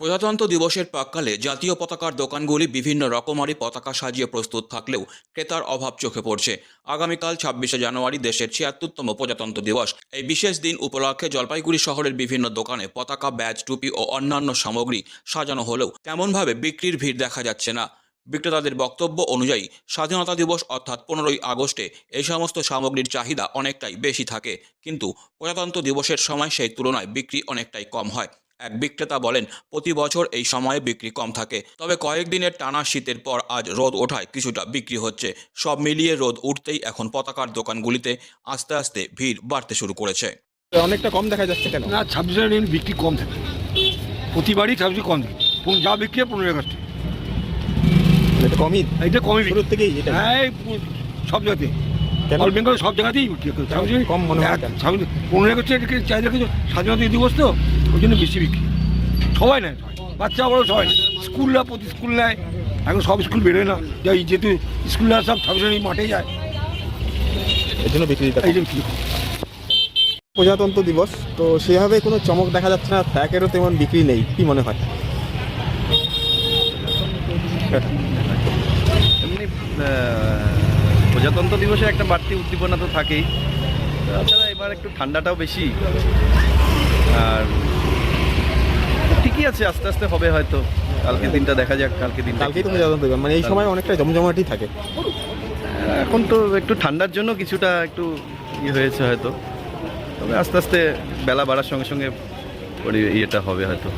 প্রজাতন্ত্র দিবসের প্রাককালে জাতীয় পতাকার দোকানগুলি বিভিন্ন রকমারি পতাকা সাজিয়ে প্রস্তুত থাকলেও ক্রেতার অভাব চোখে পড়ছে। আগামীকাল ছাব্বিশে জানুয়ারি দেশের ছিয়াত্তরতম প্রজাতন্ত্র দিবস। এই বিশেষ দিন উপলক্ষে জলপাইগুড়ি শহরের বিভিন্ন দোকানে পতাকা, ব্যাজ, টুপি ও অন্যান্য সামগ্রী সাজানো হলেও তেমনভাবে বিক্রির ভিড় দেখা যাচ্ছে না। বিক্রেতাদের বক্তব্য অনুযায়ী, স্বাধীনতা দিবস অর্থাৎ পনেরোই আগস্টে এই সমস্ত সামগ্রীর চাহিদা অনেকটাই বেশি থাকে। কিন্তু প্রজাতন্ত্র দিবসের সময় সেই তুলনায় বিক্রি অনেকটাই কম হয়। এক বিক্রেতা বলেন প্রতি বছর এই সময়ে বিক্রি কম থাকে। তবে কয়েকদিনের টানা শীতের পর আজ রোদ ওঠায় কিছুটা বিক্রি হচ্ছে। সব মিলিয়ে রোদ উঠতেই এখন পতাকার দোকানগুলিতে আস্তে আস্তে ভিড় বাড়তে শুরু করেছে। অনেকটা কম দেখা যাচ্ছে কেন? না ছাব্বিশ এমনি বিক্রি কম থাকে। প্রতিবারই ছাব্বিশ কম থাকে। যা বিক্রি হয় পনেরো আগস্টে। এটা কমই? এইটা কমই শুরুর থেকেই এটা? হ্যাঁ সব জায়গাতেই। কেন? অল বেঙ্গল সব জায়গাতেই বিক্রি কম মনে হয় পনেরো আগস্টে চাহিদা কিছু স্বাধীনতা দিবস তো ওই জন্য বেশি বিক্রি। সবাই নেয়। বাচ্চা বড় সবাই স্কুলরা প্রতি স্কুল নেয়। এখন সব স্কুল বেরোয় না। যাই যেহেতু স্কুলরা সব জানুয়ারি মাঠে যায়। এর জন্য বিক্রিটা এই যে বিক্রি প্রজাতন্ত্র দিবস তো সেভাবে কোনো চমক দেখা যাচ্ছে না। প্যাকেরও তেমন বিক্রি নেই। কি মনে হয়? এমনি প্রজাতন্ত্র দিবসে একটা বাড়তি উদ্দীপনা তো থাকেই। তাছাড়া এবার একটু ঠান্ডাটাও বেশি। আর আছে আস্তে আস্তে হবে হয়তো। কালকে দিনটা দেখা যাক কালকে দিন কালকেই তুমি প্রজাতন্ত্র দিবস মানে এই সময় অনেকটা জমজমাটি থাকে। এখন তো একটু ঠান্ডার জন্য কিছুটা একটু ইয়ে হয়েছে হয়তো। তবে আস্তে আস্তে বেলা বাড়ার সঙ্গে সঙ্গে পরি ইয়েটা হবে হয়তো।